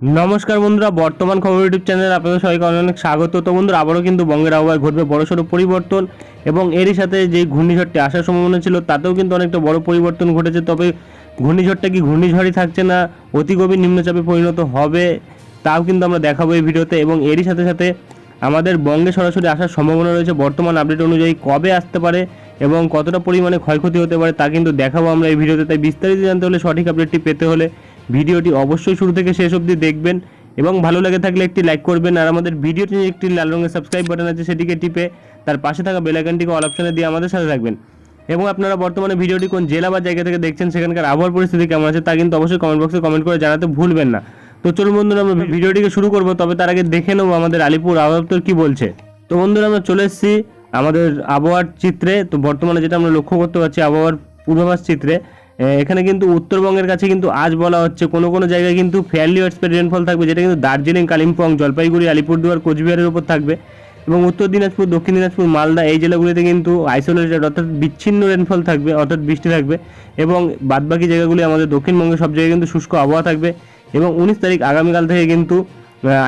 নমস্কার বন্ধুরা, বর্তমান খবর ইউটিউব চ্যানেলে আপনাদের সবাইকে অনেক স্বাগত। তো বন্ধুরা, আবারও কিন্তু বঙ্গের আবহাওয়ায় ঘটবে বড়সড় পরিবর্তন এবং এরই সাথে যে ঘূর্ণিঝড়টি আসার সম্ভাবনা ছিল, তাতেও কিন্তু অনেকটা বড় পরিবর্তন ঘটেছে। তবে ঘূর্ণিঝড়টা কি ঘূর্ণিঝড়ই থাকছে না, অতি গভীর নিম্নচাপে পরিণত হবে, তাও কিন্তু আমরা দেখাবো এই ভিডিওতে এবং এরই সাথে সাথে আমাদের বঙ্গে সরাসরি আসার সম্ভাবনা রয়েছে বর্তমান আপডেট অনুযায়ী কবে আসতে পারে এবং কতটা পরিমাণে ক্ষয়ক্ষতি হতে পারে তা কিন্তু দেখাবো আমরা এই ভিডিওতে। তাই বিস্তারিত জানতে হলে সঠিক আপডেটটি পেতে হলে ভিডিওটি অবশ্যই শুরু থেকে শেষ অবধি দেখবেন এবং ভালো লেগে থাকলে একটি লাইক করবেন আর আমাদের ভিডিওটি একটি লাল রঙের সাবস্ক্রাইব বাটন আছে সেটিকে টিপে তার পাশে থাকা বেল আইকনটিকে অল অপশনে দিয়ে আমাদের সাথে থাকবেন। এবং আপনারা বর্তমানে ভিডিওটি কোন জেলা বা জায়গা থেকে দেখছেন, সেখানকার আবহাওয়ার পরিস্থিতি কেমন আছে তা কিন্তু অবশ্যই কমেন্ট বক্সে কমেন্ট করে জানাতে ভুলবেন না। তো চলুন বন্ধুরা, আমরা ভিডিওটিকে শুরু করব, তবে তার আগে দেখে নেব আমাদের আলিপুর আবহাওয়া দপ্তর কি বলছে। তো বন্ধুরা, আমরা চলে এসেছি আমাদের আবহাওয়ার চিত্রে। তো বর্তমানে যেটা আমরা লক্ষ্য করতে পারছি আবহাওয়ার পূর্বাভাস চিত্রে এখানে কিন্তু উত্তরবঙ্গের কাছে কিন্তু আজ বলা হচ্ছে, কোনো কোনো জায়গায় কিন্তু ফেয়ারলি ওয়েস্টপেড রেনফল থাকবে, যেটা কিন্তু দার্জিলিং, কালিম্পং, জলপাইগুড়ি, আলিপুরদুয়ার, কোচবিহারের উপর থাকবে এবং উত্তর দিনাজপুর, দক্ষিণ দিনাজপুর, মালদা, এই জেলাগুলিতে কিন্তু আইসোলেটেড অর্থাৎ বিচ্ছিন্ন রেনফল থাকবে, অর্থাৎ বৃষ্টি থাকবে এবং বাদবাকি জায়গাগুলি আমাদের দক্ষিণবঙ্গে সব জায়গায় কিন্তু শুষ্ক আবহাওয়া থাকবে এবং উনিশ তারিখ আগামীকাল থেকে কিন্তু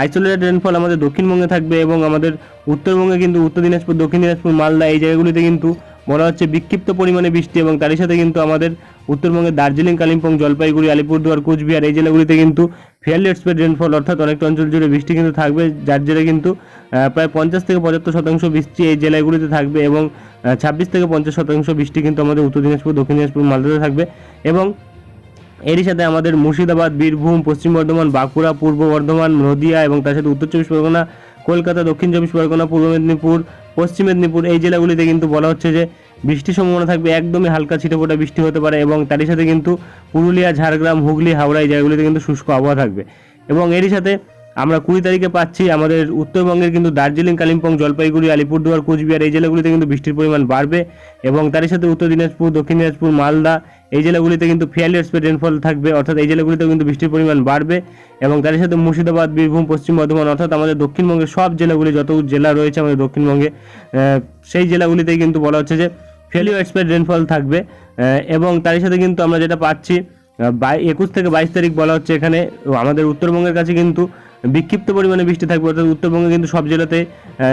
আইসোলেটেড রেনফল আমাদের দক্ষিণবঙ্গে থাকবে এবং আমাদের উত্তরবঙ্গে কিন্তু উত্তর দিনাজপুর, দক্ষিণ দিনাজপুর, মালদা, এই জায়গাগুলিতে কিন্তু বলা হচ্ছে বিক্ষিপ্ত পরিমাণে বৃষ্টি এবং তারই সাথে কিন্তু আমাদের উত্তরবঙ্গের দার্জিলিং, কালিম্পং, জলপাইগুড়ি, আলিপুরদুয়ার, কোচবিহার এই জেলাগুলিতে কিন্তু ফেয়ারলি এক্সপেড রেনফল অর্থাৎ অনেকটা অঞ্চল জুড়ে বৃষ্টি কিন্তু থাকবে, যার জেরে কিন্তু প্রায় পঞ্চাশ থেকে পঁচাত্তর শতাংশ বৃষ্টি এই জেলাগুলিতে থাকবে এবং ছাব্বিশ থেকে পঞ্চাশ শতাংশ বৃষ্টি কিন্তু আমাদের উত্তর দিনাজপুর, দক্ষিণ দিনাজপুর, মালদাতে থাকবে এবং এরই সাথে আমাদের মুর্শিদাবাদ, বীরভূম, পশ্চিম বর্ধমান, বাঁকুড়া, পূর্ব বর্ধমান, নদিয়া এবং তার সাথে উত্তর চব্বিশ পরগনা, কলকাতা, দক্ষিণ চব্বিশ পরগনা, পূর্ব মেদিনীপুর পশ্চিম মেদিনীপুর, এই জেলাগুলিতে কিন্তু বলা হচ্ছে যে বৃষ্টির সম্ভাবনা থাকবে। একদমই হালকা ছিটেফোঁটা বৃষ্টি হতে পারে এবং তারই সাথে কিন্তু পুরুলিয়া, ঝাড়গ্রাম, হুগলি, হাওড়া এই জায়গাগুলিতে কিন্তু শুষ্ক আবহাওয়া থাকবে। এবং এরই সাথে আমরা কুড়ি তারিখে পাচ্ছি আমাদের উত্তরবঙ্গের কিন্তু দার্জিলিং, কালিম্পং, জলপাইগুড়ি, আলিপুরদুয়ার, কোচবিহার এই জেলাগুলিতে কিন্তু বৃষ্টির পরিমাণ বাড়বে এবং তারই সাথে উত্তর দিনাজপুর, দক্ষিণ দিনাজপুর, মালদা এই জেলাগুলিতে কিন্তু ফেয়ারলি স্পেড রেনফল থাকবে, অর্থাৎ এই জেলাগুলিতেও কিন্তু বৃষ্টির পরিমাণ বাড়বে এবং তার সাথে মুর্শিদাবাদ, বীরভূম, পশ্চিম বর্ধমান, অর্থাৎ আমাদের দক্ষিণবঙ্গের সব জেলাগুলি, যত জেলা রয়েছে আমাদের দক্ষিণবঙ্গে সেই জেলাগুলিতেই কিন্তু বলা হচ্ছে যে ফেয়ারলি স্পেড রেনফল থাকবে এবং তারই সাথে কিন্তু আমরা যেটা পাচ্ছি বাই, একুশ থেকে বাইশ তারিখ বলা হচ্ছে এখানে আমাদের উত্তরবঙ্গের কাছে কিন্তু বিক্ষিপ্ত পরিমাণে বৃষ্টি থাকবে, অর্থাৎ উত্তরবঙ্গে কিন্তু সব জেলাতে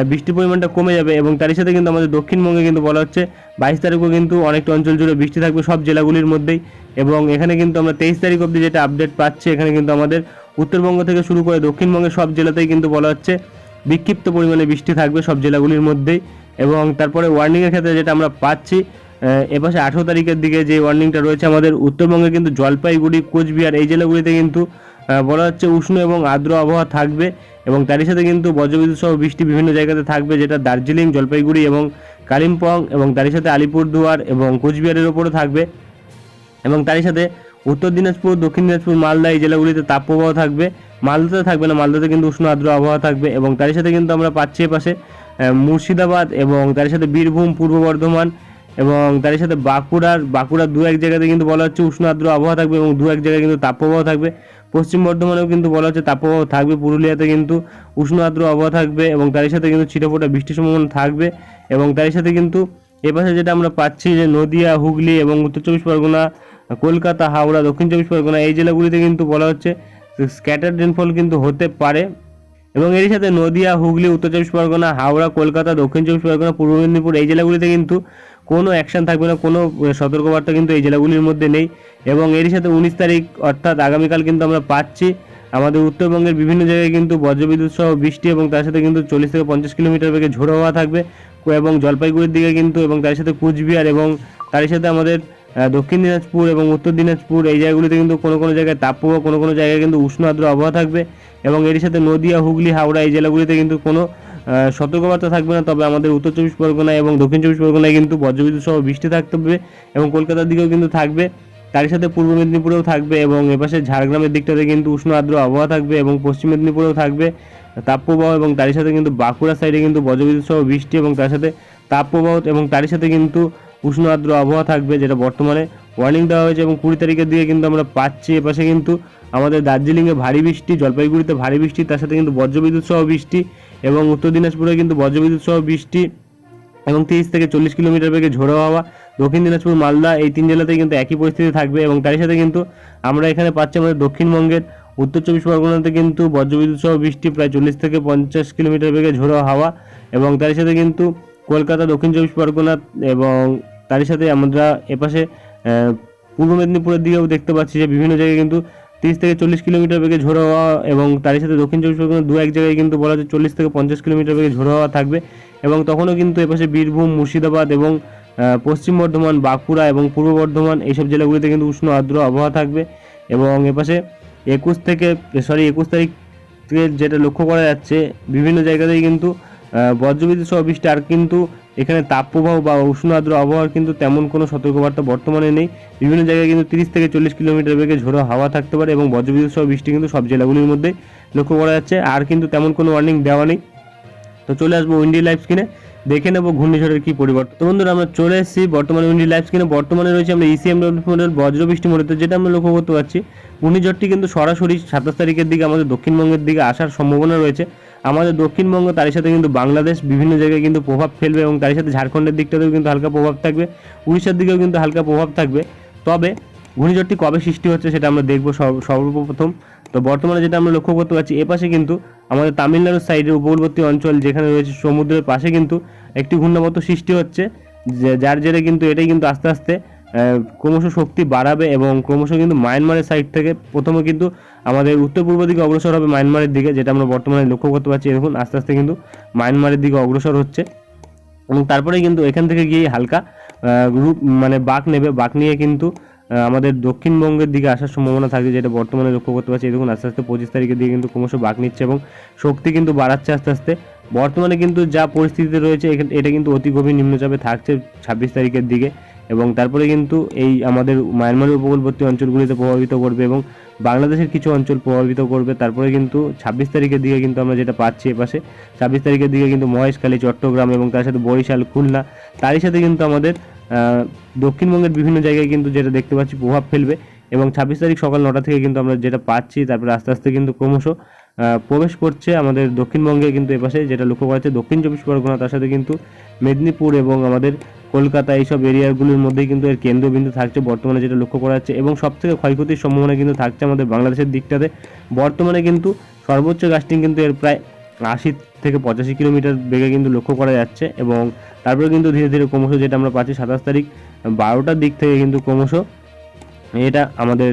বৃষ্টির পরিমাণটা কমে যাবে এবং তারই সাথে কিন্তু আমাদের দক্ষিণবঙ্গে কিন্তু বলা হচ্ছে বাইশ তারিখও কিন্তু অনেকটা অঞ্চল জুড়ে বৃষ্টি থাকবে সব জেলাগুলির মধ্যেই এবং এখানে কিন্তু আমরা তেইশ তারিখ অবধি যেটা আপডেট পাচ্ছি, এখানে কিন্তু আমাদের উত্তরবঙ্গ থেকে শুরু করে দক্ষিণবঙ্গের সব জেলাতেই কিন্তু বলা হচ্ছে বিক্ষিপ্ত পরিমাণে বৃষ্টি থাকবে সব জেলাগুলির মধ্যেই এবং তারপরে ওয়ার্নিংয়ের ক্ষেত্রে যেটা আমরা পাচ্ছি এপাশে আঠেরো তারিখের দিকে যে ওয়ার্নিংটা রয়েছে আমাদের, উত্তরবঙ্গে কিন্তু জলপাইগুড়ি, কোচবিহার এই জেলাগুলিতে কিন্তু বলা হচ্ছে উষ্ণ এবং আর্দ্র আবহাওয়া থাকবে এবং তারই সাথে কিন্তু বজ্রবিদ্যুৎ সহ বৃষ্টি বিভিন্ন জায়গাতে থাকবে, যেটা দার্জিলিং, জলপাইগুড়ি এবং কালিম্পং এবং তারই সাথে আলিপুরদুয়ার এবং কোচবিহারের ওপরও থাকবে। এবং তারই সাথে উত্তর দিনাজপুর, দক্ষিণ দিনাজপুর, মালদা এই জেলাগুলিতে তাপপ্রবাহ থাকবে। মালদাতে থাকবে না, মালদাতে কিন্তু উষ্ণ আর্দ্র আবহাওয়া থাকবে এবং তারই সাথে কিন্তু আমরা পাচ্ছি এপাশে মুর্শিদাবাদ এবং তারই সাথে বীরভূম, পূর্ব বর্ধমান এবং তারই সাথে বাঁকুড়ার বাঁকুড়ার দু এক জায়গাতে কিন্তু বলা হচ্ছে উষ্ণ আর্দ্র আবহাওয়া থাকবে এবং দু এক জায়গায় কিন্তু তাপপ্রবাহ থাকবে। পশ্চিম বর্ধমানেও কিন্তু বলা হচ্ছে তাপপ্রবাহ থাকবে, পুরুলিয়াতে কিন্তু উষ্ণ আর্দ্র আবহাওয়া থাকবে এবং তারই সাথে কিন্তু ছিটেফোঁটা বৃষ্টির সম্ভাবনা থাকবে এবং তারই সাথে কিন্তু এপাশে যেটা আমরা পাচ্ছি যে নদিয়া, হুগলি এবং উত্তর চব্বিশ পরগনা, কলকাতা, হাওড়া, দক্ষিণ চব্বিশ পরগনা এই জেলাগুলিতে কিন্তু বলা হচ্ছে স্ক্যাটার রেনফল কিন্তু হতে পারে এবং এরই সাথে নদিয়া, হুগলি, উত্তর চব্বিশ পরগনা, হাওড়া, কলকাতা, দক্ষিণ চব্বিশ পরগনা, পূর্ব মেদিনীপুর এই জেলাগুলিতে কিন্তু কোনো অ্যাকশন থাকবে না, কোনো সতর্কবার্তা কিন্তু এই জেলাগুলির মধ্যে নেই। এবং এরই সাথে উনিশ তারিখ, অর্থাৎ আগামীকাল কিন্তু আমরা পাচ্ছি। আমাদের উত্তরবঙ্গের বিভিন্ন জায়গায় কিন্তু বজ্রবিদ্যুৎ সহ বৃষ্টি এবং তার সাথে কিন্তু চল্লিশ থেকে পঞ্চাশ কিলোমিটার বেগে ঝোড়ো হওয়া থাকবে। এবং জলপাইগুড়ির দিকে কিন্তু এবং তার সাথে কুচবিহার এবং তার সাথে আমাদের দক্ষিণ দিনাজপুর এবং উত্তর দিনাজপুর এই জায়গাগুলিতে কিন্তু কোনো কোনো জায়গায় তাপপ্রবাহ, কোনো কোনো জায়গায় কিন্তু উষ্ণ আর্দ্র আবহাওয়া থাকবে। এবং এর সাথে নদিয়া, হুগলি, হাওড়া এই জেলাগুলিতে কিন্তু কোনো সতর্কবার্তা থাকবে না, তবে আমাদের উত্তর চব্বিশ পরগনা এবং দক্ষিণ চব্বিশ পরগনায় কিন্তু বজ্রবিদ্যুৎ সহ বৃষ্টি থাকতে হবে এবং কলকাতার দিকেও কিন্তু থাকবে। তারই সাথে পূর্ব মেদিনীপুরেও থাকবে এবং এপাশে ঝাড়গ্রামের দিকটাতে কিন্তু উষ্ণ আর্দ্র আবহাওয়া থাকবে এবং পশ্চিম মেদিনীপুরেও থাকবে তাপপ্রবাহ এবং তারই সাথে কিন্তু বাঁকুড়া সাইডে কিন্তু বজ্রবিদ্যুৎ সহ বৃষ্টি এবং তার সাথে তাপপ্রবাহ এবং তারই সাথে কিন্তু উষ্ণ আর্দ্র আবহাওয়া থাকবে যেটা বর্তমানে ওয়ার্নিং দেওয়া হয়েছে এবং কুড়ি তারিখের দিকে কিন্তু আমরা পাচ্ছি। এপাশে কিন্তু আমাদের দার্জিলিংয়ে ভারী বৃষ্টি, জলপাইগুড়িতে ভারী বৃষ্টি, তার সাথে কিন্তু বজ্রবিদ্যুৎ সহ বৃষ্টি এবং উত্তর দিনাজপুরে কিন্তু বজ্রবিদ্যুৎ সহ বৃষ্টি এবং তিরিশ থেকে চল্লিশ কিলোমিটার বেগে ঝোড়ো হাওয়া। দক্ষিণ দিনাজপুর, মালদা এই তিন জেলাতেই কিন্তু একই পরিস্থিতি থাকবে এবং তারই সাথে কিন্তু আমরা এখানে পাচ্ছি আমাদের দক্ষিণবঙ্গের, উত্তর চব্বিশ পরগনাতে কিন্তু বজ্রবিদ্যুৎ সহ বৃষ্টি প্রায় চল্লিশ থেকে পঞ্চাশ কিলোমিটার বেগে ঝোড়ো হাওয়া এবং তারই সাথে কিন্তু কলকাতা, দক্ষিণ চব্বিশ পরগনা এবং তারই সাথে আমরা এপাশে পূর্ব মেদিনীপুরের দিকেও দেখতে পাচ্ছি যে বিভিন্ন জায়গায় কিন্তু তিরিশ থেকে চল্লিশ কিলোমিটার বেগে ঝোড়ো হওয়া এবং তারই সাথে দক্ষিণ চব্বিশ পরগনা দু এক জায়গায় কিন্তু বলা যায় চল্লিশ থেকে পঞ্চাশ কিলোমিটার বেগে ঝোড়ো হওয়া থাকবে এবং তখনও কিন্তু এপাশে বীরভূম, মুর্শিদাবাদ এবং পশ্চিম বর্ধমান, বাঁকুড়া এবং পূর্ব বর্ধমান এইসব জেলাগুলিতে কিন্তু উষ্ণ আর্দ্র আবহাওয়া থাকবে এবং এপাশে একুশ থেকে সরি একুশ তারিখ যেটা লক্ষ্য করা যাচ্ছে, বিভিন্ন জায়গাতেই কিন্তু বজ্রবিদ্যুৎ সহ বৃষ্টি, আর কিন্তু এখানে তাপপ্রবাহ বা উষ্ণ আর্দ্র আবহাওয়ার কিন্তু তেমন কোনো সতর্কবার্তা বর্তমানে নেই। বিভিন্ন জায়গায় কিন্তু তিরিশ থেকে চল্লিশ কিলোমিটার বেগে ঝোড়ো হাওয়া থাকতে পারে এবং বজ্রবিদ্যুৎ সহ বৃষ্টি কিন্তু সব জেলাগুলির মধ্যে লক্ষ্য করা যাচ্ছে। আর কিন্তু তেমন কোনো ওয়ার্নিং দেওয়া নেই। তো চলে আসব উইন্ডি লাইফ স্ক্রিনে দেখে নেব ঘূর্ণিঝড়ের কি পরিবর্তন। তো বন্ধুরা, আমরা চলে এসেছি বর্তমানে উইন্ডি লাইফ স্ক্রিনে বর্তমানে রয়েছে আমরা E ইসিএম মডেল বজ্র বৃষ্টি মডেল যেটা আমরা লক্ষ্য করতে পারছি। ঘূর্ণিঝড়টি কিন্তু সরাসরি সাতাশ তারিখের দিকে আমাদের দক্ষিণবঙ্গের দিকে আসার সম্ভাবনা রয়েছে। আমাদের দক্ষিণবঙ্গ, তারই সাথে কিন্তু বাংলাদেশ বিভিন্ন জায়গায় কিন্তু প্রভাব ফেলবে এবং তারই সাথে ঝাড়খণ্ডের দিকটাতেও কিন্তু হালকা প্রভাব থাকবে। উড়িষ্যার দিকেও কিন্তু হালকা প্রভাব থাকবে। তবে ঘূর্ণিঝড়টি কবে সৃষ্টি হচ্ছে সেটা আমরা দেখব সর্ব- সর্বপ্রথম। তো বর্তমানে যেটা আমরা লক্ষ্য করতে পারছি, এপাশে কিন্তু আমাদের তামিলনাড়ুর সাইডের উপকূলবর্তী অঞ্চল যেখানে রয়েছে সমুদ্রের পাশে কিন্তু একটি ঘূর্ণাবর্ত সৃষ্টি হচ্ছে যার জেরে কিন্তু এটাই কিন্তু আস্তে আস্তে ক্রমশ শক্তি বাড়াবে এবং ক্রমশ কিন্তু মায়ানমারের সাইড থেকে প্রথমে কিন্তু আমাদের উত্তর পূর্ব দিকে অগ্রসর হবে মায়ানমারের দিকে, যেটা আমরা বর্তমানে লক্ষ্য করতে পারছি। দেখুন, আস্তে আস্তে কিন্তু মায়ানমারের দিকে অগ্রসর হচ্ছে। এবং তারপরে কিন্তু এখান থেকে গিয়ে হালকা রূপ মানে বাঁক নেবে। বাঁক নিয়ে কিন্তু আমাদের দক্ষিণবঙ্গের দিকে আসার সম্ভাবনা থাকছে, যেটা বর্তমানে লক্ষ্য করতে পারছি। দেখুন, আস্তে আস্তে পঁচিশ তারিখের দিকে কিন্তু ক্রমশ বাঁক নিচ্ছে এবং শক্তি কিন্তু বাড়াচ্ছে আস্তে আস্তে। বর্তমানে কিন্তু যা পরিস্থিতিতে রয়েছে এটা কিন্তু অতি গভীর নিম্নচাপে থাকছে ছাব্বিশ তারিখের দিকে। এবং তারপরে কিন্তু এই আমাদের মায়ানমারের উপকূলবর্তী অঞ্চলগুলিতে প্রভাবিত করবে এবং বাংলাদেশের কিছু অঞ্চল প্রভাবিত করবে। তারপরে কিন্তু ছাব্বিশ তারিখের দিকে কিন্তু আমরা যেটা পাচ্ছি এপাশে ছাব্বিশ তারিখের দিকে কিন্তু মহেশখালী, চট্টগ্রাম এবং তার সাথে বরিশাল, খুলনা, তারই সাথে কিন্তু আমাদের দক্ষিণবঙ্গের বিভিন্ন জায়গায় কিন্তু যেটা দেখতে পাচ্ছি প্রভাব ফেলবে এবং ছাব্বিশ তারিখ সকাল নটা থেকে কিন্তু আমরা যেটা পাচ্ছি, তারপরে আস্তে আস্তে কিন্তু ক্রমশ প্রবেশ করছে আমাদের দক্ষিণবঙ্গে কিন্তু এপাশে যেটা লক্ষ্য করা যাচ্ছে দক্ষিণ চব্বিশ পরগনা, তার সাথে কিন্তু মেদিনীপুর এবং আমাদের কলকাতা এইসব এরিয়াগুলির মধ্যেই কিন্তু এর কেন্দ্রবিন্দু থাকছে বর্তমানে যেটা লক্ষ্য করা যাচ্ছে এবং সবথেকে ক্ষয়ক্ষতির সম্ভাবনা কিন্তু থাকছে আমাদের বাংলাদেশের দিকটাতে। বর্তমানে কিন্তু সর্বোচ্চ গাছটি কিন্তু এর প্রায় আশি থেকে পঁচাশি কিলোমিটার বেগে কিন্তু লক্ষ্য করা যাচ্ছে এবং তারপরে কিন্তু ধীরে ধীরে ক্রমশ যেটা আমরা পাচ্ছি সাতাশ তারিখ, বারোটার দিক থেকে কিন্তু ক্রমশ এটা আমাদের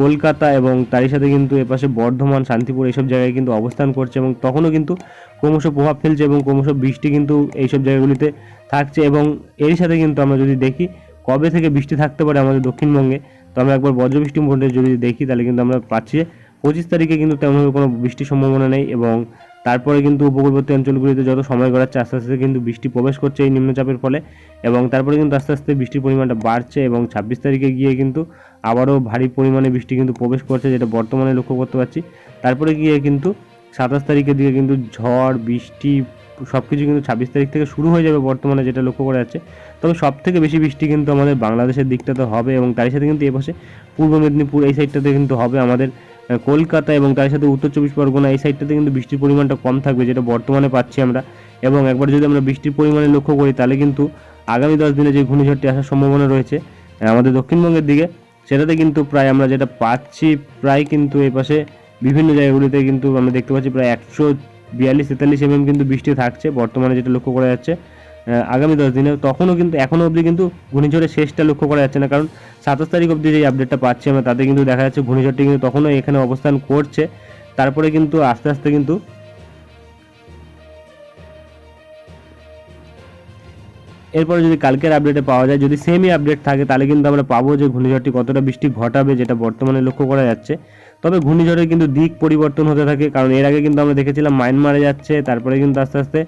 কলকাতা এবং তারই সাথে কিন্তু এপাশে বর্ধমান, শান্তিপুর এইসব জায়গায় কিন্তু অবস্থান করছে এবং তখনও কিন্তু ক্রমশ প্রভাব ফেলছে এবং ক্রমশ বৃষ্টি কিন্তু এইসব জায়গাগুলিতে থাকছে এবং এরই সাথে কিন্তু আমরা যদি দেখি, কবে থেকে বৃষ্টি থাকতে পারে আমাদের দক্ষিণবঙ্গে, তো আমরা একবার বজ্রবৃষ্টি মোটে যদি দেখি, তাহলে কিন্তু আমরা পাচ্ছি যে পঁচিশ তারিখে কিন্তু তেমনভাবে কোনো বৃষ্টির সম্ভাবনা নেই এবং তারপরে কিন্তু উপকূলবর্তী অঞ্চলগুলিতে যত সময় গড়াচ্ছে আস্তে আস্তে কিন্তু বৃষ্টি প্রবেশ করছে এই নিম্নচাপের ফলে এবং তারপরে কিন্তু আস্তে আস্তে বৃষ্টির পরিমাণটা বাড়ছে এবং ছাব্বিশ তারিখে গিয়ে কিন্তু আবারও ভারী পরিমাণে বৃষ্টি কিন্তু প্রবেশ করছে যেটা বর্তমানে লক্ষ্য করতে পারছি। তারপরে গিয়ে কিন্তু সাতাশ তারিখের দিকে কিন্তু ঝড়, বৃষ্টি সব কিছু কিন্তু ছাব্বিশ তারিখ থেকে শুরু হয়ে যাবে বর্তমানে যেটা লক্ষ্য করা যাচ্ছে। তবে সব থেকে বেশি বৃষ্টি কিন্তু আমাদের বাংলাদেশের দিকটাতে হবে এবং তার সাথে কিন্তু এপাশে পূর্ব মেদিনীপুর এই সাইডটাতে কিন্তু হবে আমাদের কলকাতা এবং তার সাথে উত্তর চব্বিশ পরগনা, এই সাইডটাতে কিন্তু বৃষ্টির পরিমাণটা কম থাকবে, যেটা বর্তমানে পাচ্ছি আমরা। এবং একবার যদি আমরা বৃষ্টির পরিমাণে লক্ষ্য করি, তাহলে কিন্তু আগামী দশ দিনে যে ঘূর্ণিঝড়টি আসার সম্ভাবনা রয়েছে আমাদের দক্ষিণবঙ্গের দিকে, সেটাতে কিন্তু প্রায় আমরা যেটা পাচ্ছি, প্রায় কিন্তু এই পাশে বিভিন্ন জায়গাগুলিতে কিন্তু আমরা দেখতে পাচ্ছি, প্রায় একশো বিয়াল্লিশ তেতাল্লিশ এমএম কিন্তু বৃষ্টি থাকছে, বর্তমানে যেটা লক্ষ্য করা যাচ্ছে। আগামী দশ দিনে। তখনও কিন্তু, এখনও অবধি কিন্তু ঘূর্ণিঝড়ের শেষটা লক্ষ্য করা যাচ্ছে না। কারণ সাতাশ তারিখ অবধি যে আপডেটটা পাচ্ছি আমরা, তাতে কিন্তু দেখা যাচ্ছে ঘূর্ণিঝড়টি কিন্তু তখনও এখানে অবস্থান করছে। তারপরে কিন্তু আস্তে আস্তে কিন্তু এরপরে যদি কালকের আপডেটে পাওয়া যায়, যদি সেমই আপডেট থাকে, তাহলে কিন্তু আমরা পাবো যে ঘূর্ণিঝড়টি কতটা বৃষ্টি ঘটাবে, যেটা বর্তমানে লক্ষ্য করা যাচ্ছে। তবে ঘূর্ণিঝড়ের কিন্তু দিক পরিবর্তন হতে থাকে, কারণ এর আগে কিন্তু আমরা দেখেছিলাম মায়ানমারে যাচ্ছে, তারপরে কিন্তু আস্তে আস্তে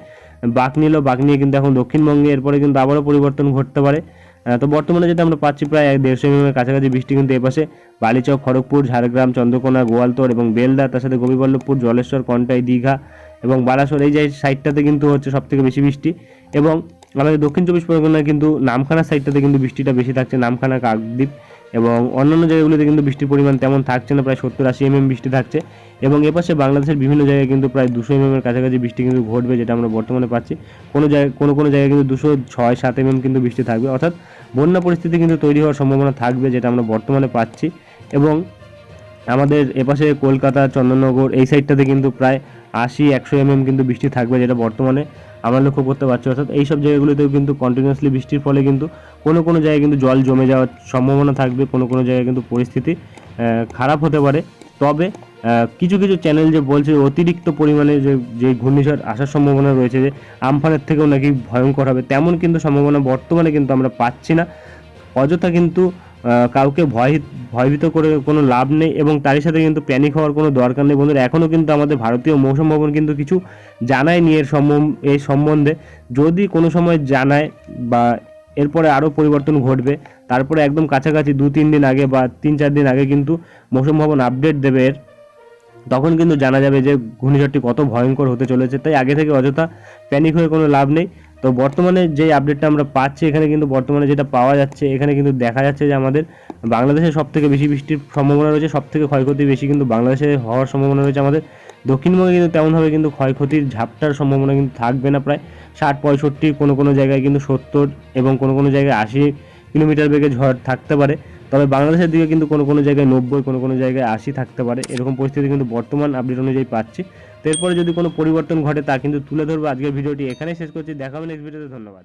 বাঁক নিল, বাঘ নিয়ে কিন্তু এখন দক্ষিণবঙ্গে এরপরে কিন্তু আবারও পরিবর্তন ঘটতে পারে। তো বর্তমানে যেটা আমরা পাচ্ছি প্রায় এক দেড়শো এর কাছাকাছি বৃষ্টি কিন্তু এপাশে বালিচক, খড়গপুর, ঝাড়গ্রাম, চন্দ্রকোনা গোয়ালতোড় এবং বেলদা, তার সাথে গোপীবল্লভপুর, জলেশ্বর, কন্টাই, দীঘা এবং বালাসোর এই যে সাইডটাতে কিন্তু হচ্ছে সব থেকে বেশি বৃষ্টি এবং আমাদের দক্ষিণ চব্বিশ পরগনায় কিন্তু নামখানা সাইডটাতে কিন্তু বৃষ্টিটা বেশি থাকছে নামখানা কাকদ্বীপ। এবং অন্যান্য জায়গাগুলিতে কিন্তু বৃষ্টির পরিমাণ তেমন থাকছে না, প্রায় সত্তর আশি এমএম বৃষ্টি থাকছে এবং এপাশে বাংলাদেশের বিভিন্ন জায়গায় কিন্তু প্রায় দুশো এমএম এর কাছাকাছি বৃষ্টি কিন্তু ঘটবে, যেটা আমরা বর্তমানে পাচ্ছি। কোনো জায়গায়, কোনো কোনো জায়গায় কিন্তু দুশো ছয়, সাত এমএম কিন্তু বৃষ্টি থাকবে। অর্থাৎ বন্যা পরিস্থিতি কিন্তু তৈরি হওয়ার সম্ভাবনা থাকবে, যেটা আমরা বর্তমানে পাচ্ছি। এবং আমাদের এপাশে কলকাতা, চন্দননগর এই সাইডটাতে কিন্তু প্রায় আশি, একশো এমএম কিন্তু বৃষ্টি থাকবে, যেটা বর্তমানে আমরা লক্ষ্য করতে পারছি, অর্থাৎ এইসব জায়গাগুলোতেও কিন্তু কন্টিনিউয়াসলি বৃষ্টির ফলে কিন্তু কোনো কোনো জায়গায় কিন্তু জল জমে যাওয়ার সম্ভাবনা থাকবে, কোনো কোনো জায়গায় কিন্তু পরিস্থিতি খারাপ হতে পারে। তবে কিছু কিছু চ্যানেল যে বলছে অতিরিক্ত পরিমাণে যে যে ঘূর্ণিঝড় আসার সম্ভাবনা রয়েছে, যে আমফানের থেকেও নাকি ভয়ঙ্কর হবে, তেমন কিন্তু সম্ভাবনা বর্তমানে কিন্তু আমরা পাচ্ছি না। অযথা কিন্তু কাউকে ভয়, ভয়ভীত করে কোনো লাভ নেই এবং তারই সাথে কিন্তু প্যানিক হওয়ার কোনো দরকার নেই। বন্ধুরা এখনও কিন্তু আমাদের ভারতীয় মৌসুম ভবন কিন্তু কিছু জানায়নি এর এই সম্বন্ধে। যদি কোনো সময় জানায় বা এরপরে আরও পরিবর্তন ঘটবে, তারপরে একদম কাছাকাছি দু, তিন দিন আগে বা তিন, চার দিন আগে কিন্তু মৌসুম ভবন আপডেট দেবে এর, তখন কিন্তু জানা যাবে যে ঘূর্ণিঝড়টি কত ভয়ঙ্কর হতে চলেছে। তাই আগে থেকে অযথা প্যানিক হয়ে কোনো লাভ নেই। তো বর্তমানে যে আপডেটটা আমরা পাচ্ছি, এখানে কিন্তু বর্তমানে যেটা পাওয়া যাচ্ছে, এখানে কিন্তু দেখা যাচ্ছে যে আমাদের বাংলাদেশে সব থেকে বেশি বৃষ্টির সম্ভাবনা রয়েছে সব থেকে ক্ষয়ক্ষতি বেশি কিন্তু বাংলাদেশে হওয়ার সম্ভাবনা রয়েছে আমাদের। দক্ষিণবঙ্গে কিন্তু তেমনভাবে কিন্তু ক্ষয়ক্ষতির ঝাপটার সম্ভাবনা কিন্তু থাকবে না প্রায় ষাট, পঁয়ষট্টি, কোনো কোনো জায়গায় কিন্তু সত্তর এবং কোনো কোনো জায়গায় আশি কিলোমিটার বেগে ঝড় থাকতে পারে। তবে বাংলাদেশের দিকে কিন্তু কোনো কোনো জায়গায় নব্বই, কোনো কোনো জায়গায় আশি থাকতে পারে। এরকম পরিস্থিতি কিন্তু বর্তমান আপডেট অনুযায়ী পাচ্ছি। এরপরে যদি কোনো পরিবর্তন ঘটে তা কিন্তু তুলে ধরবো। আজকের ভিডিওটি এখানেই শেষ করছি। দেখাবেন নেক্সট ভিডিওতে ধন্যবাদ।